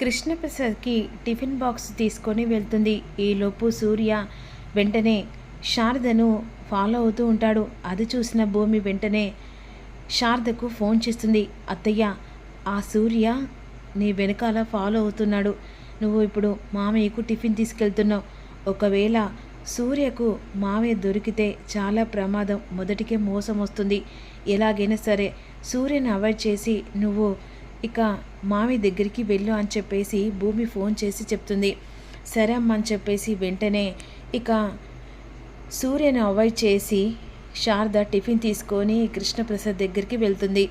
కృష్ణప్రసాద్కి tiffin box తీసుకొని వెళ్తుంది. ఈలోపు సూర్య వెంటనే శారదను ఫాలో అవుతూ ఉంటాడు. అది చూసిన భూమి వెంటనే శారదకు ఫోన్ చేస్తుంది. అత్తయ్య ఆ సూర్య నీ వెనకాల ఫాలో అవుతున్నాడు. నువ్వు ఇప్పుడు మామయ్యకు టిఫిన్ తీసుకెళ్తున్నావు. ఒకవేళ సూర్యకు మామయ్య దొరికితే చాలా ప్రమాదం. మొదటికే మోసం వస్తుంది. ఎలాగైనా సరే సూర్యని అవాయిడ్ చేసి నువ్వు ఇక మామి దగ్గరికి వెళ్ళు అని చెప్పేసి భూమి ఫోన్ చేసి చెప్తుంది. సరే అమ్మ అని చెప్పేసి వెంటనే ఇక సూర్యను అవాయిడ్ చేసి శారద టిఫిన్ తీసుకొని కృష్ణప్రసాద్ దగ్గరికి వెళ్తుంది.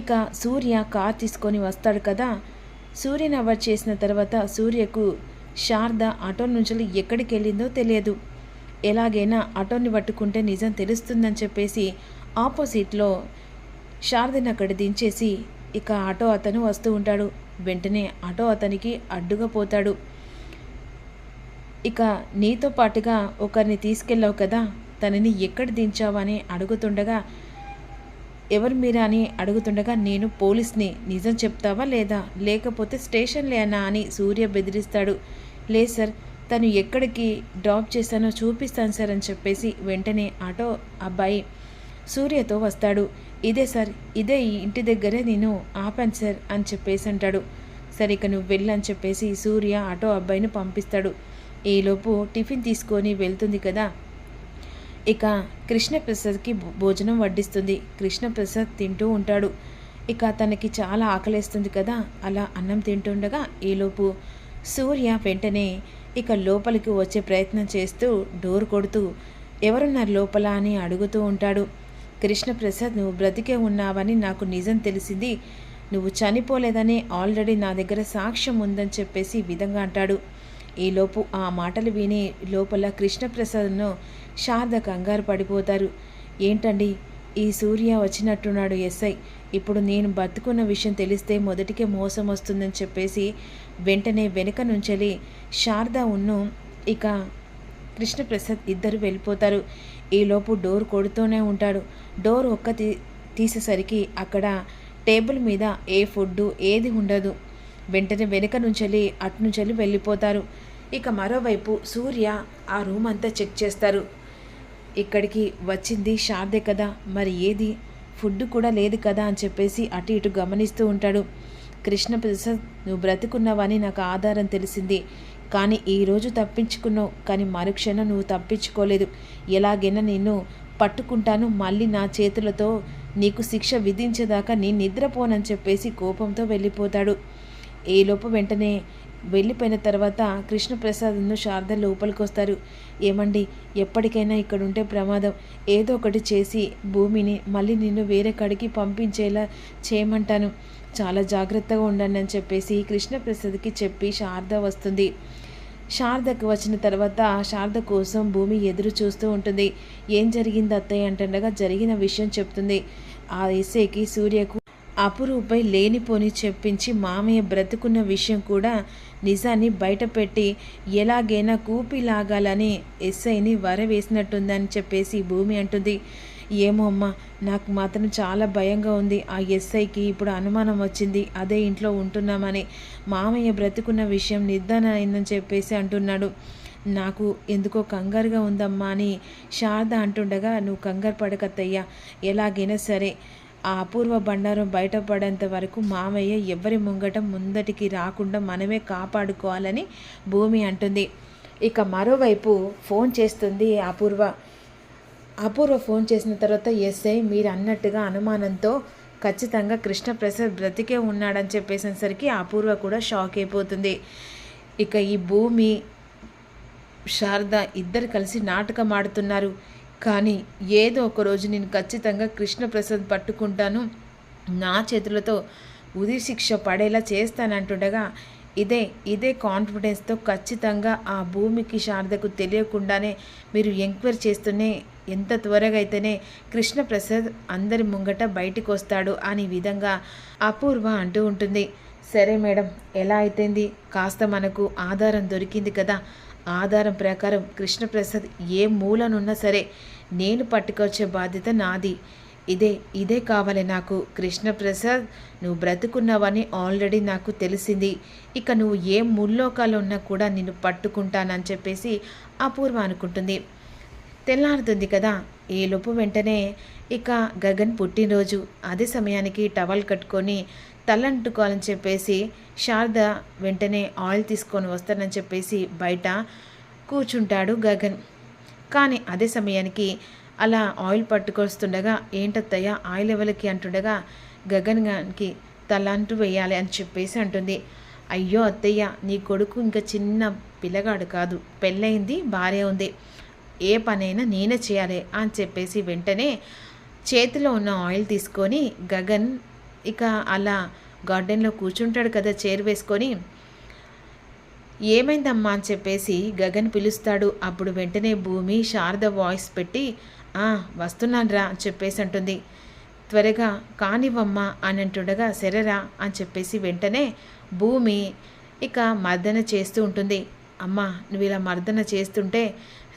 ఇక సూర్య కార్ తీసుకొని వస్తాడు కదా. సూర్యని అవాయిడ్ చేసిన తర్వాత సూర్యకు శారద ఆటో నుంచి ఎక్కడికి వెళ్ళిందో తెలియదు. ఎలాగైనా ఆటోని పట్టుకుంటే నిజం తెలుస్తుందని చెప్పేసి ఆపోజిట్లో శారదని అక్కడ దించేసి ఇక ఆటో అతను వస్తూ ఉంటాడు. వెంటనే ఆటో అతనికి అడ్డుగా పోతాడు. ఇక నీతో పాటుగా ఒకరిని తీసుకెళ్ళావు కదా తనని ఎక్కడ దించావని అడుగుతుండగా ఎవరు మీరా అని అడుగుతుండగా నేను పోలీస్ని. నిజం చెప్తావా లేదా? లేకపోతే స్టేషన్లేనా అని సూర్య బెదిరిస్తాడు. లేదు సార్ తను ఎక్కడికి డ్రాప్ చేశానో చూపిస్తాను సార్ అని చెప్పేసి వెంటనే ఆటో అబ్బాయి సూర్యతో వస్తాడు. ఇదే సార్ ఇదే ఈ ఇంటి దగ్గరే నేను ఆపాను సార్ అని చెప్పేసి అంటాడు. సరే ఇక నువ్వు వెళ్ళని చెప్పేసి సూర్య ఆటో అబ్బాయిని పంపిస్తాడు. ఈలోపు టిఫిన్ తీసుకొని వెళ్తుంది కదా. ఇక కృష్ణప్రసాద్కి భోజనం వడ్డిస్తుంది. కృష్ణప్రసాద్ తింటూ ఉంటాడు. ఇక తనకి చాలా ఆకలేస్తుంది కదా. అలా అన్నం తింటుండగా ఈలోపు సూర్య వెంటనే ఇక లోపలికి వచ్చే ప్రయత్నం చేస్తూ డోర్ కొడుతూ ఎవరున్నారు లోపల అని అడుగుతూ ఉంటాడు. కృష్ణప్రసాద్ నువ్వు బ్రతికే ఉన్నావని నాకు నిజం తెలిసింది. నువ్వు చనిపోలేదని ఆల్రెడీ నా దగ్గర సాక్ష్యం ఉందని చెప్పేసి ఈ విధంగా అంటాడు. ఈలోపు ఆ మాటలు విని లోపల కృష్ణప్రసాద్ను శారద కంగారు పడిపోతారు. ఏంటండి ఈ సూర్య వచ్చినట్టున్నాడు ఎస్ఐ. ఇప్పుడు నేను బతుకున్న విషయం తెలిస్తే మొదటికే మోసం వస్తుందని చెప్పేసి వెంటనే వెనుక నుంచెలి శారద ఉన్ను ఇక కృష్ణప్రసాద్ ఇద్దరు వెళ్ళిపోతారు. ఈలోపు డోర్ కొడుతూనే ఉంటాడు. డోర్ ఒక్క తీ తీసేసరికి అక్కడ టేబుల్ మీద ఏ ఫుడ్ ఏది ఉండదు. వెంటనే వెనుక నుంచెలి అటు నుంచెలి వెళ్ళిపోతారు. ఇక మరోవైపు సూర్య ఆ రూమ్ అంతా చెక్ చేస్తారు. ఇక్కడికి వచ్చింది శారదే కదా మరి ఏది? ఫుడ్ కూడా లేదు కదా అని చెప్పేసి అటు ఇటు గమనిస్తూ ఉంటాడు. కృష్ణప్రసాద్ నువ్వు బ్రతుకున్నావని నాకు ఆధారం తెలిసింది. కానీ ఈరోజు తప్పించుకున్నావు కానీ మరుక్షణం నువ్వు తప్పించుకోలేదు. ఎలాగైనా నిన్ను పట్టుకుంటాను మళ్ళీ నా చేతులతో నీకు శిక్ష విధించేదాకా నేను నిద్రపోనని చెప్పేసి కోపంతో వెళ్ళిపోతాడు. ఈలోపు వెంటనే వెళ్ళిపోయిన తర్వాత కృష్ణప్రసాద్ను శారద లోపలికి వస్తారు ఏమండి ఎప్పటికైనా ఇక్కడ ఉంటే ప్రమాదం. ఏదో ఒకటి చేసి భూమిని మళ్ళీ నిన్ను వేరే కాడికి పంపించేలా చేయమంటాను. చాలా జాగ్రత్తగా ఉండండి అని చెప్పేసి కృష్ణప్రసాద్కి చెప్పి శారద వస్తుంది. శారదకు వచ్చిన తర్వాత శారద కోసం భూమి ఎదురు చూస్తూ ఉంటుంది. ఏం జరిగింది అత్తయ్య అంటుండగా జరిగిన విషయం చెప్తుంది. ఆ ఎస్ఐకి సూర్యకు అపురూపై లేనిపోని చెప్పించి మామయ్య బ్రతుకున్న విషయం కూడా నిజాన్ని బయటపెట్టి ఎలాగైనా కూపి లాగాలని ఎస్ఐని వరవేసినట్టుందని చెప్పేసి భూమి అంటుంది. ఏమో అమ్మా నాకు మాత్రం చాలా భయంగా ఉంది. ఆ ఎస్ఐకి ఇప్పుడు అనుమానం వచ్చింది. అదే ఇంట్లో ఉంటున్నామని. మామయ్య బ్రతుకున్న విషయం నిర్ధారణ అయిందని చెప్పేసి అంటున్నాడు. నాకు ఎందుకో కంగారుగా ఉందమ్మా అని శారద అంటుండగా నువ్వు కంగారు పడకత్తయ్యా. ఎలాగైనా సరే ఆ అపూర్వ బండారం బయటపడేంత వరకు మామయ్య ఎవరి ముంగట ముందటికి రాకుండా మనమే కాపాడుకోవాలని భూమి అంటుంది. ఇక మరోవైపు ఫోన్ చేస్తుంది అపూర్వ. అపూర్వ ఫోన్ చేసిన తర్వాత ఎస్ఐ మీరు అన్నట్టుగా అనుమానంతో ఖచ్చితంగా కృష్ణప్రసాద్ బ్రతికే ఉన్నాడని చెప్పేసేసరికి అపూర్వ కూడా షాక్ అయిపోతుంది. ఇక ఈ భూమి శారద ఇద్దరు కలిసి నాటకం ఆడుతున్నారు. కానీ ఏదో ఒక రోజు నేను ఖచ్చితంగా కృష్ణప్రసాద్ పట్టుకుంటాను. నా చేతులతో ఉదిశిక్ష పడేలా చేస్తానంటుండగా ఇదే ఇదే కాన్ఫిడెన్స్తో ఖచ్చితంగా ఆ భూమికి శారదకు తెలియకుండానే మీరు ఎంక్వైరీ చేస్తూనే ఎంత త్వరగా అయితేనే కృష్ణప్రసాద్ అందరి ముంగట బయటికి వస్తాడు అనే విధంగా అపూర్వ అంటూ ఉంటుంది. సరే మేడం ఎలా అయితేంది? కాస్త మనకు ఆధారం దొరికింది కదా. ఆధారం ప్రకారం కృష్ణప్రసాద్ ఏ మూలనున్నా సరే నేను పట్టుకొచ్చే బాధ్యత నాది. ఇదే ఇదే కావాలి నాకు. కృష్ణప్రసాద్ నువ్వు బ్రతుకున్నావని ఆల్రెడీ నాకు తెలిసింది. ఇక నువ్వు ఏ ముల్లోకాలు ఉన్నా కూడా నిన్ను పట్టుకుంటానని చెప్పేసి అపూర్వ అనుకుంటుంది. తెల్లారుతుంది కదా. ఈ లోపు వెంటనే ఇక గగన్ పుట్టినరోజు. అదే సమయానికి టవల్ కట్టుకొని తలంటుకోవాలని చెప్పేసి శారద వెంటనే ఆయిల్ తీసుకొని వస్తానని చెప్పేసి బయట కూర్చుంటాడు గగన్. కానీ అదే సమయానికి అలా ఆయిల్ పట్టుకొస్తుండగా ఏంటత్తయ్య ఆయిల్ ఎవరికి? అంటుండగా గగన్ గానికి అంటూ వేయాలి అని చెప్పేసి అంటుంది. అయ్యో అత్తయ్య నీ కొడుకు ఇంకా చిన్న పిల్లగాడు కాదు. పెళ్ళయింది భార్య ఉంది. ఏ పనైనా నేనే చేయాలి అని చెప్పేసి వెంటనే చేతిలో ఉన్న ఆయిల్ తీసుకొని గగన్ ఇక అలా గార్డెన్లో కూర్చుంటాడు కదా చైర్ వేసుకొని. ఏమైందమ్మా? అని చెప్పేసి గగన్ పిలుస్తాడు. అప్పుడు వెంటనే భూమి శారద వాయిస్ పెట్టి వస్తున్నానురా అని చెప్పేసి అంటుంది. త్వరగా కానివ్వమ్మా అని అంటుండగా సరేరా అని చెప్పేసి వెంటనే భూమి ఇక మర్దన చేస్తూ ఉంటుంది. అమ్మా నువ్వు ఇలా మర్దన చేస్తుంటే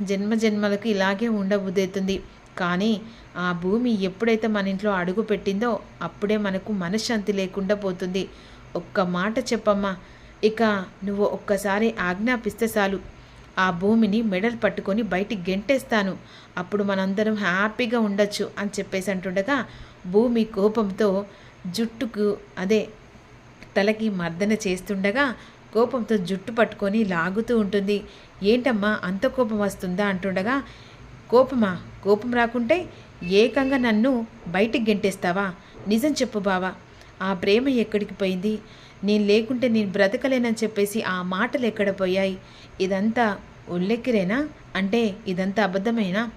జన్మ జన్మలకు ఇలాగే ఉండబుద్ధవుతుంది కానీ ఆ భూమి ఎప్పుడైతే మన ఇంట్లో అడుగు పెట్టిందో అప్పుడే మనకు మనశ్శాంతి లేకుండా పోతుంది. ఒక్క మాట చెప్పమ్మా. ఇక నువ్వు ఒక్కసారి ఆజ్ఞాపిస్తే చాలు. ఆ భూమిని మెడల్ పట్టుకొని బయటికి గెంటేస్తాను. అప్పుడు మనందరం హ్యాపీగా ఉండొచ్చు అని చెప్పేసి అంటుండగా భూమి కోపంతో జుట్టుకు అదే తలకి మర్దన చేస్తుండగా కోపంతో జుట్టు పట్టుకొని లాగుతూ ఉంటుంది. ఏంటమ్మా అంత కోపం వస్తుందా? అంటుండగా కోపమా? కోపం రాకుంటే ఏకంగా నన్ను బయటికి గెంటేస్తావా? నిజం చెప్పు బావా. ఆ ప్రేమ ఎక్కడికి పోయింది? నేను లేకుంటే నేను బ్రతకలేనని చెప్పేసి ఆ మాటలు ఎక్కడ పోయాయి? ఇదంతా ఉల్లెక్కిరేనా? అంటే ఇదంతా అబద్ధమేనా?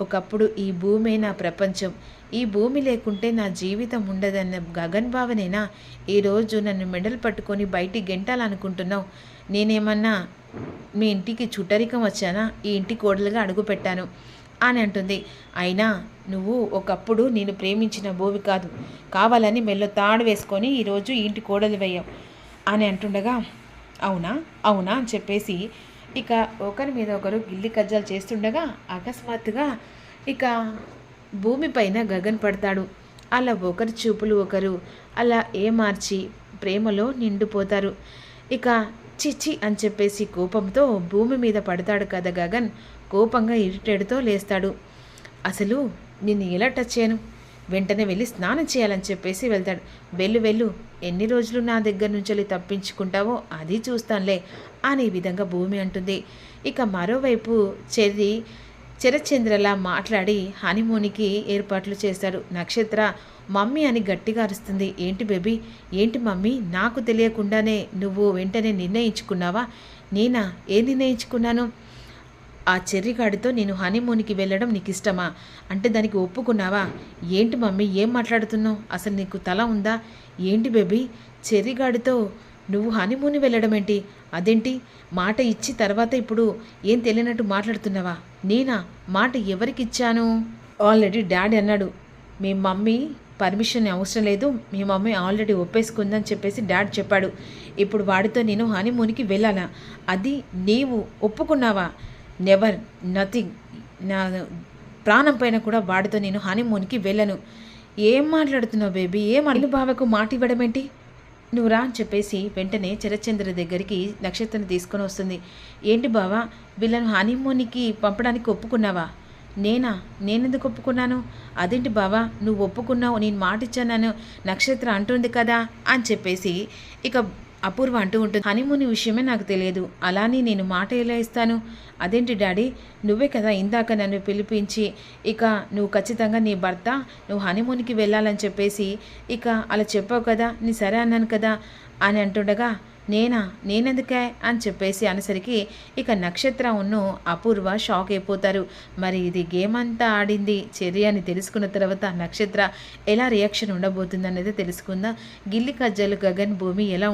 ఒకప్పుడు ఈ భూమే నా ప్రపంచం. ఈ భూమి లేకుంటే నా జీవితం ఉండదన్న గగన్ భావనేనా? ఈరోజు నన్ను మెడల్ పట్టుకొని బయటికి గెంటాలనుకుంటున్నావు. నేనేమన్నా మీ ఇంటికి చుట్టరికం వచ్చానా? ఈ ఇంటి కోడలుగా అడుగుపెట్టాను. అని అంటుంది. అయినా నువ్వు ఒకప్పుడు నేను ప్రేమించిన భూమి కాదు. కావాలని మెల్లో తాడు వేసుకొని ఈరోజు ఇంటి కోడలు వేయవు అని అంటుండగా అవునా? అవునా? అని చెప్పేసి ఇక ఒకరి మీద ఒకరు గిల్లి కజ్జాలు చేస్తుండగా అకస్మాత్తుగా ఇక భూమిపైన గగన్ పడతాడు. అలా ఒకరి చూపులు ఒకరు అలా ఏ మార్చి ప్రేమలో నిండిపోతారు. ఇక చిచ్చి అని చెప్పేసి కోపంతో భూమి మీద పడతాడు కదా గగన్. కోపంగా ఇరిటేడుతో లేస్తాడు. అసలు నిన్ను ఎలా టచ్ చేయను? వెంటనే వెళ్ళి స్నానం చేయాలని చెప్పేసి వెళ్తాడు. వెళ్ళు వెళ్ళు. ఎన్ని రోజులు నా దగ్గర నుంచి తప్పించుకుంటావో అది చూస్తానులే అనే విధంగా భూమి అంటుంది. ఇక మరోవైపు చెర్రి చిరచంద్రలా మాట్లాడి హనీమూన్కి ఏర్పాట్లు చేశాడు నక్షత్ర మమ్మీ అని గట్టిగా అరుస్తుంది. ఏంటి బేబీ? ఏంటి మమ్మీ? నాకు తెలియకుండానే నువ్వు వెంటనే నిర్ణయించుకున్నావా? నేనా? ఏం నిర్ణయించుకున్నాను? ఆ చెర్రిగాడితో నేను హనీమూన్కి వెళ్ళడం నీకు ఇష్టమా అంటే దానికి ఒప్పుకున్నావా? ఏంటి మమ్మీ ఏం మాట్లాడుతున్నావు? అసలు నీకు తల ఉందా? ఏంటి బేబీ? చెర్రిగాడితో నువ్వు హనీమూన్ వెళ్ళడం ఏంటి అదేంటి? మాట ఇచ్చి తర్వాత ఇప్పుడు ఏం తెలియనట్టు మాట్లాడుతున్నావా? నేనా? మాట ఎవరికి ఇచ్చాను ఆల్రెడీ డాడీ అన్నాడు. మీ మమ్మీ పర్మిషన్ అవసరం లేదు. మీ మమ్మీ ఆల్రెడీ ఒప్పేసుకుందని చెప్పేసి డాడ్ చెప్పాడు. ఇప్పుడు వాడితో నేను హనీమూన్కి వెళ్ళాలా? అది నీవు ఒప్పుకున్నావా? నెవర్ నథింగ్ నా ప్రాణం పైన కూడా వాడితో నేను హనీమూన్కి వెళ్ళను. ఏం మాట్లాడుతున్నావు బేబీ ఏం అల్లు బావకు మాట ఇవ్వడమేంటి నువ్వు రా అని చెప్పేసి వెంటనే చరచంద్ర దగ్గరికి నక్షత్రం తీసుకొని వస్తుంది. ఏంటి బావా వీళ్ళను హనీమూన్కి పంపడానికి ఒప్పుకున్నావా? నేనా? నేనెందుకు ఒప్పుకున్నాను? అదేంటి బావా నువ్వు ఒప్పుకున్నావు నేను మాట ఇచ్చాను నక్షత్ర అంటుంది కదా అని చెప్పేసి ఇక అపూర్వ అంటూ ఉంటుంది. హనీమూన్ విషయమే నాకు తెలియదు. అలానే నేను మాట ఎలా ఇస్తాను? అదేంటి డాడీ? నువ్వే కదా ఇందాక నన్ను పిలిపించి ఇక నువ్వు ఖచ్చితంగా నీ భర్త నువ్వు హనీమూన్కి వెళ్ళాలని చెప్పేసి ఇక అలా చెప్పావు కదా నీ సరే అన్నాను కదా అని అంటుండగా నేనా? నేనెందుకే? అని చెప్పేసి అనేసరికి ఇక నక్షత్ర ఉన్ను అపూర్వ షాక్ అయిపోతారు. మరి ఇది గేమ్ అంతా ఆడింది చెర్రి అని తెలుసుకున్న తర్వాత నక్షత్ర ఎలా రియాక్షన్ ఉండబోతుంది అనేది తెలుసుకుందా. గిల్లి కజ్జలు గగన్ భూమి ఎలా